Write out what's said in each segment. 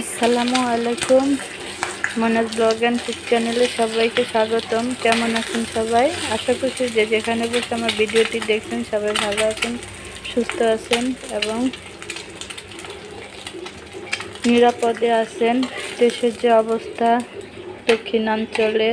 আসসালামু আলাইকুম। Monaj blog and food চ্যানেলে সবাইকে স্বাগতম। কেমন আছেন সবাই? আশা করছি যে যেখানে বসে আমার ভিডিওটি দেখছেন, সবাই ভালো আছেন, সুস্থ আছেন এবং নিরাপদে আছেন। দেশের যে অবস্থা, দক্ষিণাঞ্চলে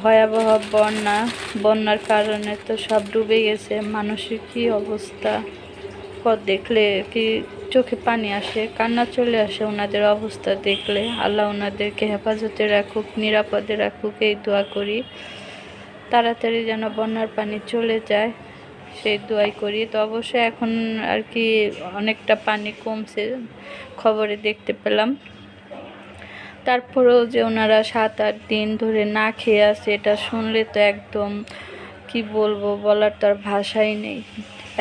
ভয়াবহ বন্যা, বন্যার কারণে তো সব ডুবে গেছে। মানুষের কি অবস্থা? পথ দেখলে কি চোখে পানি আসে, কান্না চলে আসে, ওনাদের অবস্থা দেখলে। আল্লাহ ওনাদেরকে হেফাজতে রাখুক, নিরাপদে রাখুক, এই দোয়া করি। তাড়াতাড়ি যেন বন্যার পানি চলে যায়, সেই দোয়াই করি। তো অবশ্যই এখন আর কি অনেকটা পানি কমছে, খবরে দেখতে পেলাম। তারপরেও যে ওনারা সাত, আট দিন ধরে না খেয়ে আছে, এটা শুনলে তো একদম কি বলব, বলার তো আর ভাষাই নেই।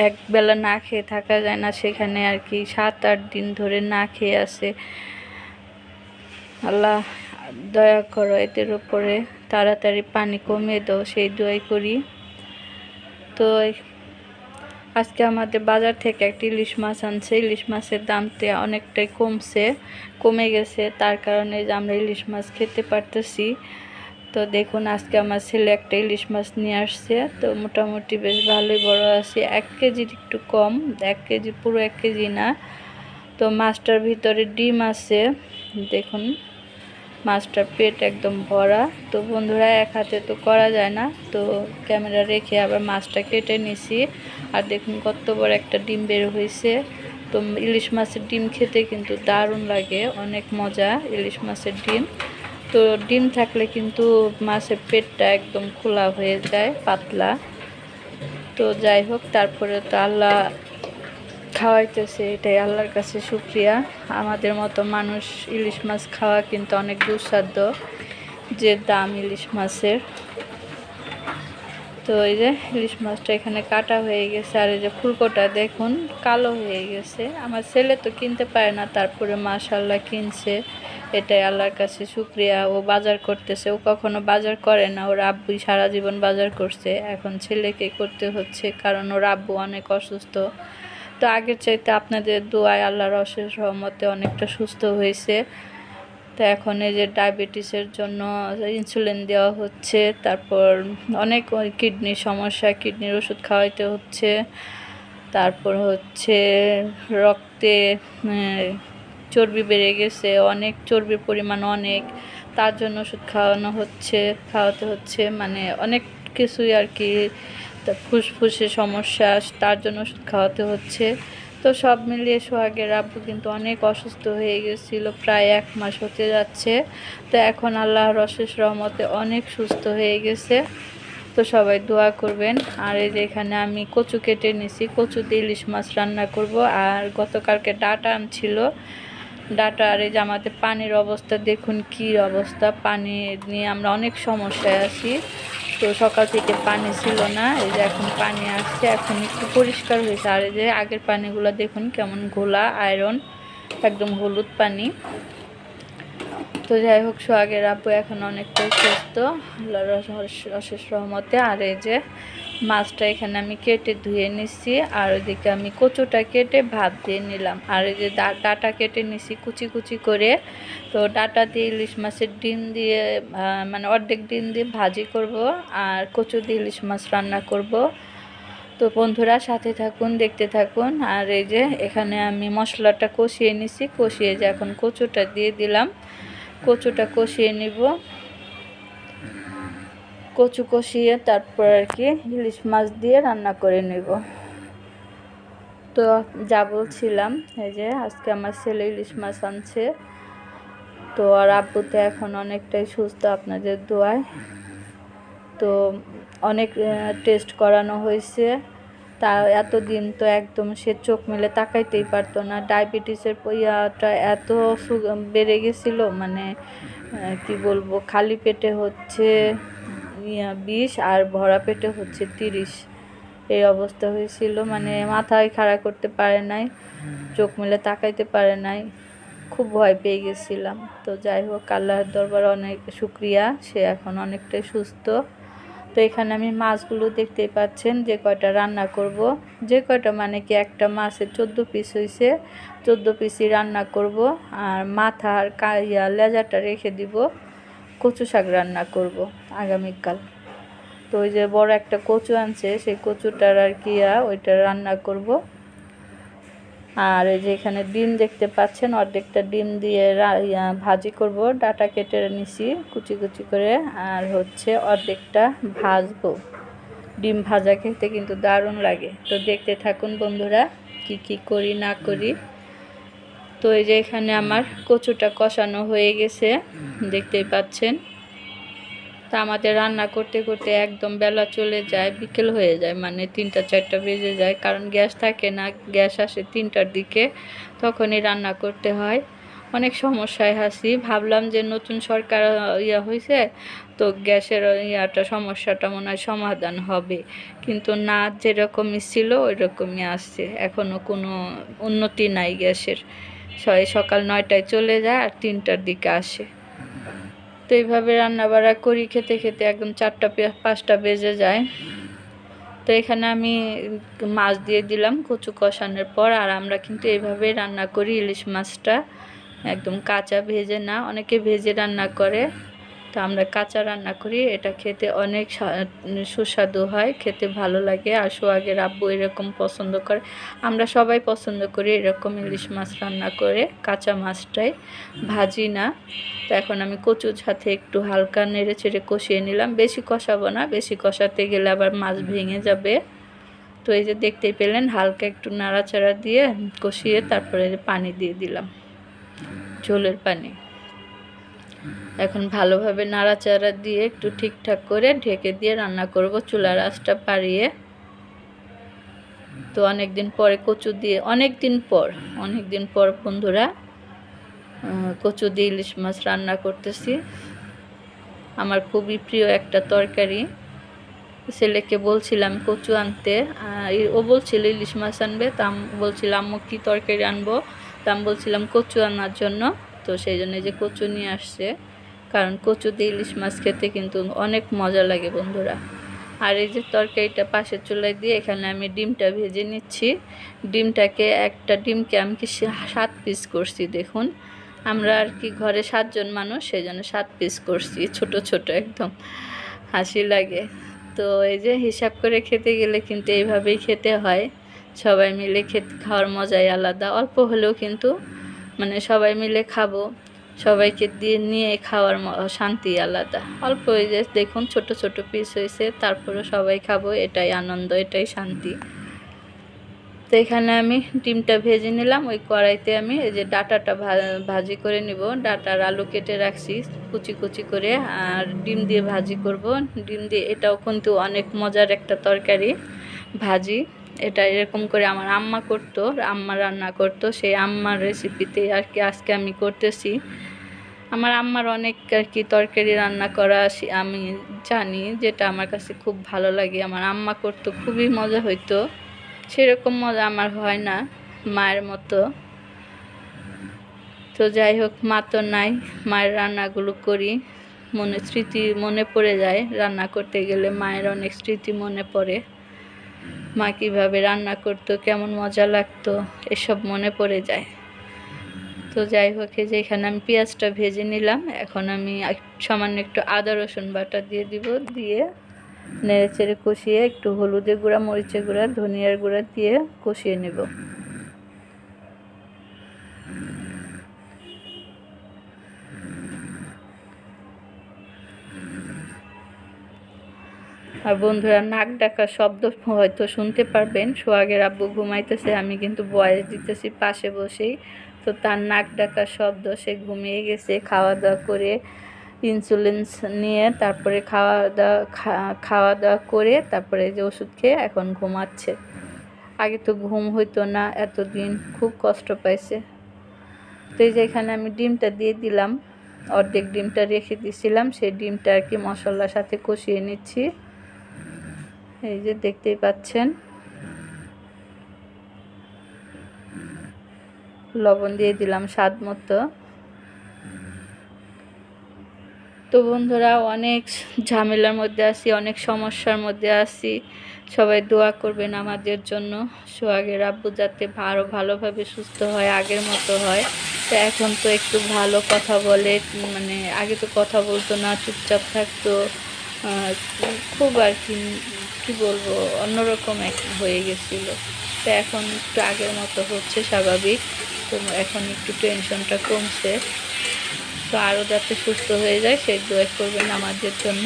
এক বেলা না খেয়ে থাকা যায় না, সেখানে আর কি সাত আট দিন ধরে না খেয়ে আসে আল্লাহ দয়া করো, এদের উপরে তাড়াতাড়ি পানি কমিয়ে দাও, সেই দোয়াই করি। তো আজকে আমাদের বাজার থেকে একটি ইলিশ মাছ আনছে। ইলিশ মাছের দামটা অনেকটাই কমছে, কমে গেছে। তার কারণে যে আমরা ইলিশ মাছ খেতে পারতেছি। তো দেখুন, আজকে আমার ছেলে একটা ইলিশ মাছ নিয়ে আসছে। তো মোটামুটি বেশ ভালোই বড় আছে। এক কেজির একটু কম, এক কেজি পুরো এক কেজি না। তো মাছটার ভিতরে ডিম আছে। দেখুন, মাছটার পেট একদম ভরা। তো বন্ধুরা, এক হাতে তো করা যায় না। তো ক্যামেরা রেখে আবার মাছটা কেটে নিছি। আর দেখুন, কত বড় একটা ডিম বের হয়েছে। তো ইলিশ মাছের ডিম খেতে কিন্তু দারুণ লাগে। অনেক মজা ইলিশ মাছের ডিম। তো ডিম থাকলে কিন্তু মাছের পেটটা একদম খোলা হয়ে যায়, পাতলা। তো যাই হোক, তারপরে তো আল্লাহ খাওয়াইতেছে, এটাই আল্লাহর কাছে শুক্রিয়া। আমাদের মতো মানুষ ইলিশ মাছ খাওয়া কিন্তু অনেক দুঃসাধ্য, যে দাম ইলিশ মাছের। তো এই যে ইলিশ মাছটা এখানে কাটা হয়ে গেছে, আর এই যে ফুলকোটা দেখুন কালো হয়ে গেছে। আমার ছেলে তো কিনতে পারে না, তারপরে মাশাল্লাহ কিনছে। এটাই আল্লাহর কাছে শুক্রিয়া, ও বাজার করতেছে। ও কখনো বাজার করে না, ওর আব্বুই সারা জীবন বাজার করছে। এখন ছেলেকে করতে হচ্ছে, কারণ ওর আব্বু অনেক অসুস্থ। তো আগের চাইতে আপনাদের দোয়ায় আল্লাহর অশেষ রহমতে অনেকটা সুস্থ হয়েছে। তো এখন এই যে ডায়াবেটিসের জন্য ইনসুলিন দেওয়া হচ্ছে, তারপর অনেক কিডনির সমস্যা কিডনির ওষুধ খাওয়াইতে হচ্ছে, তারপর হচ্ছে রক্তে চর্বি বেড়ে গেছে, অনেক চর্বির পরিমাণ অনেক, তার জন্য ওষুধ খাওয়ানো হচ্ছে, খাওয়াতে হচ্ছে মানে অনেক কিছুই আর কি ফুসফুসে সমস্যা, তার জন্য ওষুধ খাওয়াতে হচ্ছে। তো সব মিলিয়ে সোহাগের আব্বু কিন্তু অনেক অসুস্থ হয়ে গেছিল, প্রায় এক মাস হতে যাচ্ছে। তো এখন আল্লাহর অশেষ রহমতে অনেক সুস্থ হয়ে গেছে। তো সবাই দোয়া করবেন। আর এই যে এখানে আমি কচু কেটে নিছি কচু দিয়ে ইলিশ মাছ রান্না করব। আর গতকালকে ডাটা আনছিল। ডাটা আর এই যে আমাদের পানির অবস্থা, দেখুন কি অবস্থা। পানি নিয়ে আমরা অনেক সমস্যায় আছি। তো সকাল থেকে পানি ছিল না, এই যে এখন পানি আসছে, এখন একটু পরিষ্কার হয়েছে। আর এই যে আগের পানিগুলো দেখুন কেমন ঘোলা আয়রন একদম হলুদ পানি। তো যাই হোক, সোহাগের আপু এখন অনেকটাই সুস্থ, আল্লাহর অশেষ রহমতে। আর এই যে মাছটা এখানে আমি কেটে ধুয়ে নিচ্ছি, আর ওইদিকে আমি কচুটা কেটে ভাত দিয়ে নিলাম। আর ওই যে ডাটা কেটে নিছি কুচি কুচি করে। তো ডাটা দিয়ে ইলিশ মাছের ডিম দিয়ে মানে অর্ধেক ডিম দিয়ে ভাজি করব, আর কচু দিয়ে ইলিশ মাছ রান্না করব। তো বন্ধুরা, সাথে থাকুন, দেখতে থাকুন। আর এই যে এখানে আমি মশলাটা কষিয়ে নিছি, কষিয়ে যে এখন কচুটা দিয়ে দিলাম। কচুটা কষিয়ে নিব। কচু কষিয়ে তারপর আর কি ইলিশ মাছ দিয়ে রান্না করে নেব। তো যা বলছিলাম, এই যে আজকে আমার ছেলে ইলিশ মাছ আনছে। তো আর আব্বু তো এখন অনেকটাই সুস্থ আপনাদের দোয়ায়। তো অনেক টেস্ট করানো হয়েছে। তা এতদিন তো একদম সে চোখ মেলে তাকাইতেই পারতো না। ডায়াবেটিসের ইয়াটা এত বেড়ে গেছিল মানে কি বলব, খালি পেটে হচ্ছে। বিশ আর ভরা পেটে হচ্ছে তিরিশ। এই অবস্থা হয়েছিল মানে মাথায় খাড়া করতে পারে নাই, চোখ মেলে তাকাইতে পারে নাই। খুব ভয় পেয়ে গেছিলাম। তো যাই হোক, আল্লাহর দরবার অনেক শুক্রিয়া, সে এখন অনেকটাই সুস্থ। তো এখানে আমি মাছগুলো দেখতেই পাচ্ছেন, যে কয়টা রান্না করব। যে কয়টা মানে কি একটা মাছের চোদ্দ পিস হয়েছে চোদ্দ পিসই রান্না করব। আর মাথা আর কাইয়া লেজাটা রেখে দিব। কচু শাক রান্না করব আগামীকাল। তো ওই যে বড় একটা কচু আনছে, সেই কচুটার আর কি ওইটা রান্না করব। আর এই যে এখানে ডিম দেখতে পাচ্ছেন, অর্ধেকটা ডিম দিয়ে ভাজি করব, ডাটা কেটে নিছি কুচি কুচি করে। আর হচ্ছে অর্ধেকটা ভাজবো। ডিম ভাজা খেতে কিন্তু দারুণ লাগে। তো দেখতে থাকুন বন্ধুরা, কি কি করি না করি। তো এই যে এখানে আমার কচুটা কষানো হয়ে গেছে, দেখতেই পাচ্ছেন। তা আমাদের রান্না করতে করতে একদম বেলা চলে যায়, বিকেল হয়ে যায় মানে তিনটা, চারটা বেজে যায়। কারণ গ্যাস থাকে না, গ্যাস আসে তিনটার দিকে, তখনই রান্না করতে হয়। অনেক সমস্যায় হাসি ভাবলাম যে নতুন সরকার ইয়া হয়েছে তো গ্যাসের ইয়াটা, সমস্যাটা মনে হয় সমাধান হবে। কিন্তু না, যেরকমই ছিল ওই রকমই আসছে। এখনও কোনো উন্নতি নাই গ্যাসের। সকাল নয়টায় চলে যায় আর তিনটার দিকে আসে। তো এইভাবে রান্নাবাড়া করি, খেতে খেতে একদম চারটা পাঁচটা বেজে যায়। তো এখানে আমি মাছ দিয়ে দিলাম কচু কষানোর পর, আর আমরা কিন্তু এইভাবেই রান্না করি ইলিশ মাছটা। একদম কাঁচা ভেজে না, অনেকে ভেজে রান্না করে। তো আমরা কাঁচা রান্না করি এটা খেতে অনেক সুস্বাদু হয় খেতে ভালো লাগে। আর সোহাগের আব্বু এরকম পছন্দ করে। আমরা সবাই পছন্দ করি এরকম ইলিশ মাছ রান্না করে কাঁচা মাছটাই। ভাজি না। তো এখন আমি কচুর সাথে একটু হালকা নেড়ে চেড়ে কষিয়ে নিলাম। বেশি কষাবো না বেশি কষাতে গেলে আবার মাছ ভেঙে যাবে। তো এই যে দেখতেই পেলেন হালকা একটু নাড়াচাড়া দিয়ে কষিয়ে তারপরে পানি দিয়ে দিলাম। ঝোলের পানি। এখন ভালোভাবে নাড়াচাড়া দিয়ে একটু ঠিকঠাক করে ঢেকে দিয়ে রান্না করব চুলার আঁচটা পাড়িয়ে। তো অনেক দিন পরে কচু দিয়ে অনেক দিন পর অনেক দিন পর বন্ধুরা কচু দিয়ে ইলিশ মাছ রান্না করতেছি। আমার খুবই প্রিয় একটা তরকারি। ছেলেকে বলছিলাম কচু আনতে ও বলছিল ইলিশ মাছ আনবে, তা বলছিলাম আম্মু, কী তরকারি আনব? তা আমি বলছিলাম, কচু আনার জন্য। তো সেই জন্য যে কচু নিয়ে আসছে। কারণ কচু দিয়ে ইলিশ মাছ খেতে কিন্তু অনেক মজা লাগে বন্ধুরা। আর এই যে তরকারিটা পাশের চুলায় দিয়ে এখানে আমি ডিমটা ভেজে নিচ্ছি। ডিমটাকে একটা ডিমকে আমি কি সাত পিস করছি দেখুন। আমরা আর কি ঘরে সাতজন মানুষ, সেই জন্য সাত পিস করছি, ছোট ছোট একদম হাসি লাগে। তো এই যে হিসাব করে খেতে গেলে কিন্তু এইভাবেই খেতে হয়। সবাই মিলে খেতে, খাওয়ার মজাই আলাদা। অল্প হলেও কিন্তু মানে সবাই মিলে খাব। সবাইকে দিয়ে নিয়ে খাওয়ার শান্তি আলাদা। অল্প হয়ে যায় দেখুন ছোট ছোট পিস হয়েছে তারপরে সবাই খাব, এটাই আনন্দ, এটাই শান্তি। তো এখানে আমি ডিমটা ভেজে নিলাম, ওই কড়াইতে আমি এই যে ডাটাটা ভাজি করে নিব। ডাটার আলু কেটে রাখছি, কুচি কুচি করে, আর ডিম দিয়ে ভাজি করব। ডিম দিয়ে এটাও কিন্তু অনেক মজার একটা তরকারি, ভাজি। এটা এরকম করে আমার আম্মা করতো, আম্মা রান্না করতো, সেই আম্মার রেসিপিতে আর কি আজকে আমি করতেছি। আমার আম্মার অনেক আর কি তরকারি রান্না করা আমি জানি যেটা আমার কাছে খুব ভালো লাগে। আমার আম্মা করতো, খুবই মজা হইতো। সেরকম মজা আমার হয় না, মায়ের মতো। তো যাই হোক, মা তো নাই, মায়ের রান্নাগুলো করি। মনে স্মৃতি মনে পড়ে যায়, রান্না করতে গেলে মায়ের অনেক স্মৃতি মনে পড়ে। মা কীভাবে রান্না করতো, কেমন মজা লাগতো, এসব মনে পড়ে যায়। তো যাই হোক যে এখানে আমি পেঁয়াজটা ভেজে নিলাম। এখন আমি সামান্য একটু আদা, রসুন বাটা দিয়ে দিব, দিয়ে নেড়ে চেড়ে কষিয়ে একটু হলুদের গুঁড়া, মরিচের গুঁড়া, ধনিয়ার গুঁড়া দিয়ে কষিয়ে নেব। আর বন্ধুরা নাক ডাকা শব্দ হয়তো শুনতে পারবেন। সোহাগের আব্বু ঘুমাইতেছে, আমি কিন্তু বয়স দিতেছি পাশে বসেই। তো তার নাক ডাকা শব্দ, সে ঘুমিয়ে গেছে খাওয়া দাওয়া করে ইনসুলিন্স নিয়ে তারপরে খাওয়া দাওয়া খাওয়া দাওয়া করে তারপরে যে ওষুধ খেয়ে এখন ঘুমাচ্ছে। আগে তো ঘুম হইতো না, এতদিন খুব কষ্ট পাইছে। তো এই যে এখানে আমি ডিমটা দিয়ে দিলাম, অর্ধেক ডিমটা রেখে দিয়েছিলাম সেই ডিমটা আর কি মশলার সাথে কষিয়ে নিচ্ছি। এই যে দেখতেই পাচ্ছেন। লবণ দিয়ে দিলাম স্বাদ মতো। তো বন্ধুরা, অনেক ঝামেলার মধ্যে আছি, অনেক সমস্যার মধ্যে আছি। সবাই দোয়া করবেন আমাদের জন্য। সোহাগের আব্বু যাতে আরও ভালোভাবে সুস্থ হয়, আগের মতো হয়। তো এখন তো একটু ভালো কথা বলে মানে আগে তো কথা বলতো না, চুপচাপ থাকতো। খুব আর কি, কী বলব, অন্যরকম এক হয়ে গেছিল। তো এখন একটু আগের মতো হচ্ছে স্বাভাবিক, তো এখন একটু টেনশনটা কমছে। তো আরও যাতে সুস্থ হয়ে যায়, সেই দোয়া করবেন আমাদের জন্য।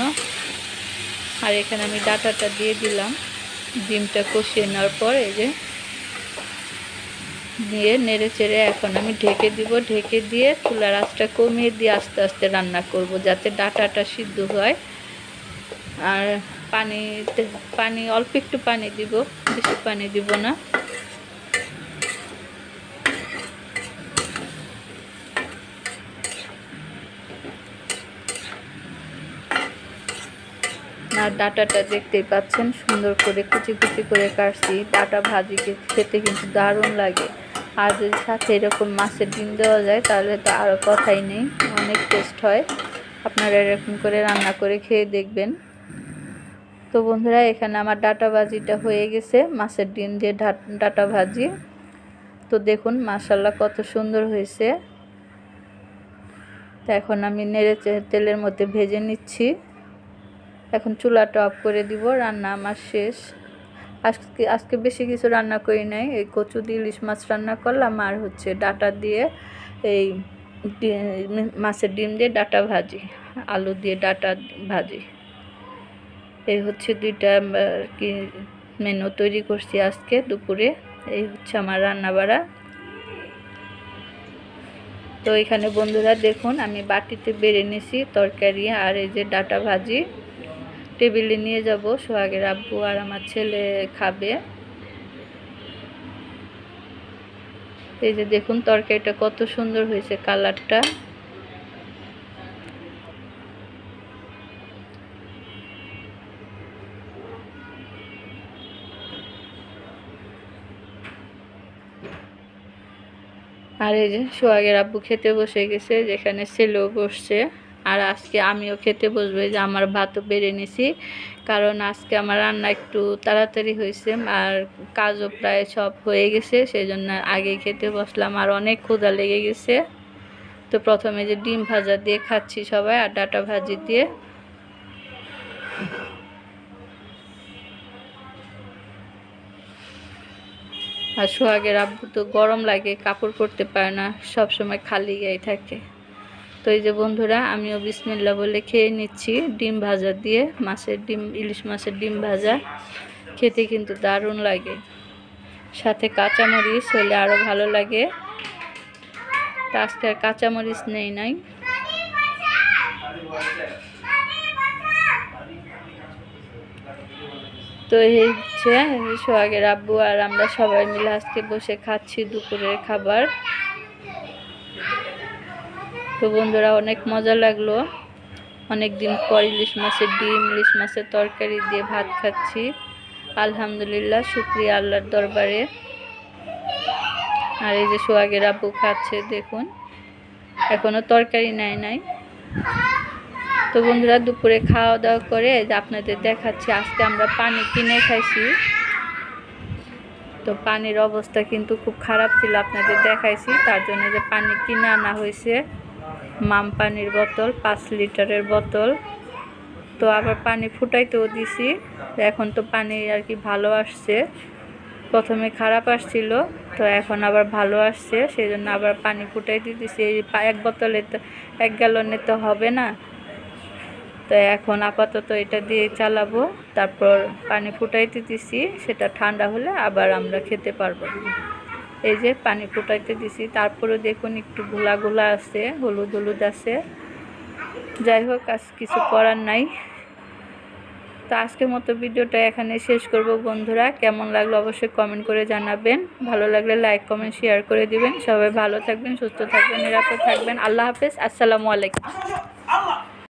আর এখানে আমি ডাটাটা দিয়ে দিলাম। ডিমটা কষিয়ে নেওয়ার পর এই যে দিয়ে নেড়ে চেড়ে এখন আমি ঢেকে দিব। ঢেকে দিয়ে চুলার আঁচটা কমিয়ে দিয়ে আস্তে আস্তে রান্না করব, যাতে ডাটাটা সিদ্ধ হয়। আর পানিতে পানি, অল্প একটু পানি দিব, বেশি পানি দিব না। আর ডাটাটা দেখতেই পাচ্ছেন, সুন্দর করে কুচি কুচি করে কাটছি। ডাটা ভাজি খেতে কিন্তু দারুণ লাগে। আর যদি সাথে এরকম মাছের ডিম দেওয়া যায়, তাহলে তো আরও কথাই নেই, অনেক টেস্ট হয়। আপনারা এরকম করে রান্না করে খেয়ে দেখবেন। তো বন্ধুরা, এখানে আমার ডাটা ভাজিটা হয়ে গেছে, মাছের ডিম দিয়ে ডাটা ভাজি। তো দেখুন মাসাল্লাহ কত সুন্দর হয়েছে। তো এখন আমি নেড়ে তেলের মধ্যে ভেজে নিচ্ছি। এখন চুলাটা অফ করে দিব, রান্না আমার শেষ। আজকে আজকে বেশি কিছু রান্না করি নাই, এই কচু দিয়ে ইলিশ মাছ রান্না করলাম, আর হচ্ছে ডাটা দিয়ে এই মাছের ডিম দিয়ে ডাটা ভাজি, আলু দিয়ে ডাটা ভাজি। এই হচ্ছে দুইটা কি মেনু তৈরি করছি আজকে দুপুরে। এই হচ্ছে আমার রান্না বাড়া তো এখানে বন্ধুরা দেখুন, আমি বাটিতে বেড়ে নিয়েছি তরকারি আর এই যে ডাটা ভাজি। টেবিলে নিয়ে যাব, সোহাগের আব্বু আর আমার ছেলে খাবে। এই যে দেখুন তরকারিটা কত সুন্দর হয়েছে, কালারটা। আর এই যে সোহাগের আব্বু খেতে বসে গেছে, যেখানে ছেলেও বসছে। আর আজকে আমিও খেতে বসবো যে আমার ভাতও বেড়ে নিছি। কারণ আজকে আমার রান্না একটু তাড়াতাড়ি হয়েছে, আর কাজও প্রায় সব হয়ে গেছে সেই জন্য আগে খেতে বসলাম। আর অনেক ক্ষুধা লেগে গেছে। তো প্রথমে যে ডিম ভাজা দিয়ে খাচ্ছি সবাই, আর ডাটা ভাজি দিয়ে। আর সোহাগের আব্বু তো গরম লাগে, কাপড় পরতে পারে না সব সময় খালি গায়ে থাকে। তো এই যে বন্ধুরা, আমিও বিসমিল্লা বলে খেয়ে নিচ্ছি ডিম ভাজা দিয়ে, মাছের ডিম, ইলিশ মাছের ডিম ভাজা। খেতে কিন্তু দারুণ লাগে। সাথে কাঁচামরিচ হলে আরও ভালো লাগে। তা আজকে আর কাঁচামরিচ নেই নাই। তো এই হচ্ছে সোহাগের আব্বু আর আমরা সবাই মিলে আজকে বসে খাচ্ছি দুপুরের খাবার। তো বন্ধুরা, অনেক মজা লাগল। অনেক দিন পর ইলিশ মাছের ডিম, ইলিশ মাছের তরকারি দিয়ে ভাত খাচ্ছি। আলহামদুলিল্লাহ, শুক্রিয়া আল্লাহর দরবারে। আর এই যে সোহাগের আব্বু খাচ্ছে, দেখুন। এখনও তরকারি নেয় নাই। তো বন্ধুরা, দুপুরে খাওয়া দাওয়া করে আপনাদের দেখাচ্ছি, আজকে আমরা পানি কিনে খাইছি। তো পানির অবস্থা কিন্তু খুব খারাপ ছিল, আপনাদের দেখাইছি। তার জন্য যে পানি কিনে আনা হয়েছে, মাম পানির বোতল, পাঁচ লিটারের বোতল। তো আবার পানি ফুটাইতেও দিছি। এখন তো পানি আর কি ভালো আসছে। প্রথমে খারাপ আসছিল, তো এখন আবার ভালো আসছে। সেই জন্য আবার পানি ফুটাইতে দিছি এই এক বোতলে তো এক গ্যালনে তো হবে না। তো এখন আপাতত এটা দিয়ে চালাবো। তারপর পানি ফুটাইতে দিছি, সেটা ঠান্ডা হলে আবার আমরা খেতে পারব। এই যে পানি ফুটাইতে দিছি তারপরে দেখুন একটু গোলা গোলা আছে, হলুদ হলুদ আছে। যাই হোক, আজ কিছু করার নাই। তো আজকের মতো ভিডিওটা এখানে শেষ করব বন্ধুরা। কেমন লাগল অবশ্যই কমেন্ট করে জানাবেন। ভালো লাগলে লাইক কমেন্ট শেয়ার করে দিবেন। সবাই ভালো থাকবেন, সুস্থ থাকবেন, নিরাপদ থাকবেন। আল্লাহ হাফেজ, আসসালামু আলাইকুম।